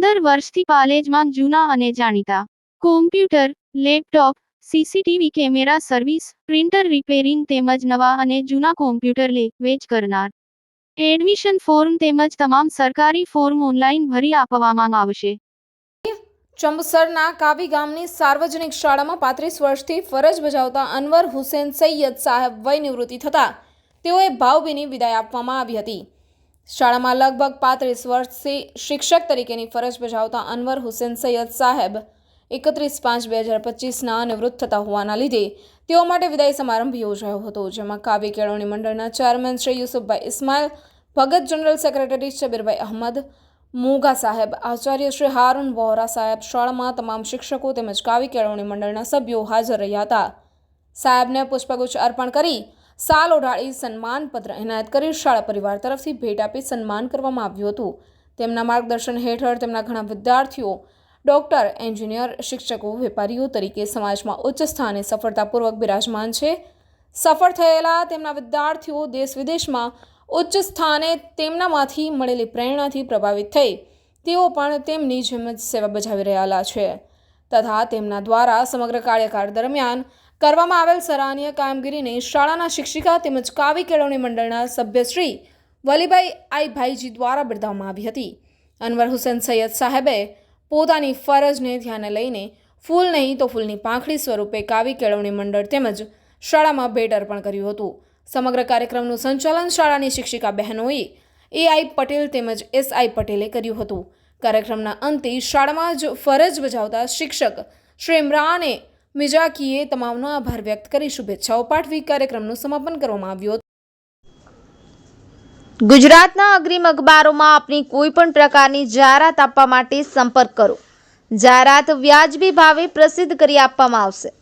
વર્ષથી પાલેજમાં જૂના અને જાણીતા. Computer laptop CCTV camera service printer repairing તેમજ નવા અને જૂના કોમ્પ્યુટર લે, વેચ કરનાર. એડમિશન ફોર્મ તેમજ તમામ સરકારી ફોર્મ ઓનલાઈન ભરી આપવામાં આવશે. ચંબસરના કાવી ગામની સાર્વજનિક શાળામાં પાંત્રીસ વર્ષથી ફરજ બજાવતા અનવર હુસેન સૈયદ સાહેબ વય નિવૃત્તિ થતા તેઓએ ભાવભીની વિદાય આપવામાં આવી હતી. શાળામાં લગભગ પાંત્રીસ વર્ષથી શિક્ષક તરીકેની ફરજ બજાવતા અનવર હુસેન સૈયદ સાહેબ એકત્રીસ પાંચ બે હજાર પચીસના નિવૃત્ત થતા હોવાના લીધે તેઓ માટે વિદાય સમારંભ યોજાયો હતો, જેમાં કાવ્ય કેળવણી મંડળના chairman Shri Yusufbhai Ismail, Bhagat general secretary Shabbirbhai Ahmad, Moga સાહેબ, આચાર્ય શ્રી હારૂન વોહરા સાહેબ, શાળામાં તમામ શિક્ષકો તેમજ કાવ્ય કેળવણી મંડળના સભ્યો હાજર રહ્યા હતા. સાહેબને પુષ્પગુચ્છ અર્પણ કરી સાલ ઓઢાડી સન્માનપત્ર એનાયત કરી શાળા પરિવાર તરફથી ભેટ આપી સન્માન કરવામાં આવ્યું હતું. તેમના માર્ગદર્શન હેઠળ તેમના ઘણા વિદ્યાર્થીઓ, ડોક્ટર, એન્જિનિયર, શિક્ષકો, વેપારીઓ તરીકે સમાજમાં ઉચ્ચ સ્થાને સફળતાપૂર્વક બિરાજમાન છે. સફળ થયેલા તેમના વિદ્યાર્થીઓ દેશ વિદેશમાં ઉચ્ચ સ્થાને તેમનામાંથી મળેલી પ્રેરણાથી પ્રભાવિત થઈ. તેઓ પણ તેમની જેમ જ સેવા બજાવી રહેલા છે. તથા તેમના દ્વારા સમગ્ર કાર્યકાળ દરમિયાન કરવામાં આવેલ સરાહનીય કામગીરીને શાળાના શિક્ષિકા તેમજ કાવી કેળવણી મંડળના સભ્યશ્રી વલીભાઈ આઈ ભાઈજી દ્વારા બિરદાવવામાં આવી હતી. અનવર હુસેન સૈયદ સાહેબે પોતાની ફરજને ધ્યાને લઈને ફૂલ નહીં તો ફૂલની પાંખડી સ્વરૂપે કાવી કેળવણી મંડળ તેમજ શાળામાં ભેટ અર્પણ કર્યું હતું. સમગ્ર કાર્યક્રમનું સંચાલન શાળાની શિક્ષિકા બહેનોએ એ આઈ પટેલ તેમજ એસ આઈ પટેલે કર્યું હતું. કાર્યક્રમના અંતે શાળામાં જ ફરજ બજાવતા શિક્ષક શ્રી ઇમરાને મિજાકીએ તમામનો આભાર વ્યક્ત કરી શુભેચ્છાઓ પાઠવી કાર્યક્રમનું સમાપન કરવામાં આવ્યું હતું. ગુજરાતના અગ્રીમ અખબારોમાં આપની કોઈ પણ પ્રકારની જાહેરાત આપવા માટે સંપર્ક કરો. જાહેરાત વ્યાજબી ભાવે પ્રસિદ્ધ કરી આપવામાં આવશે.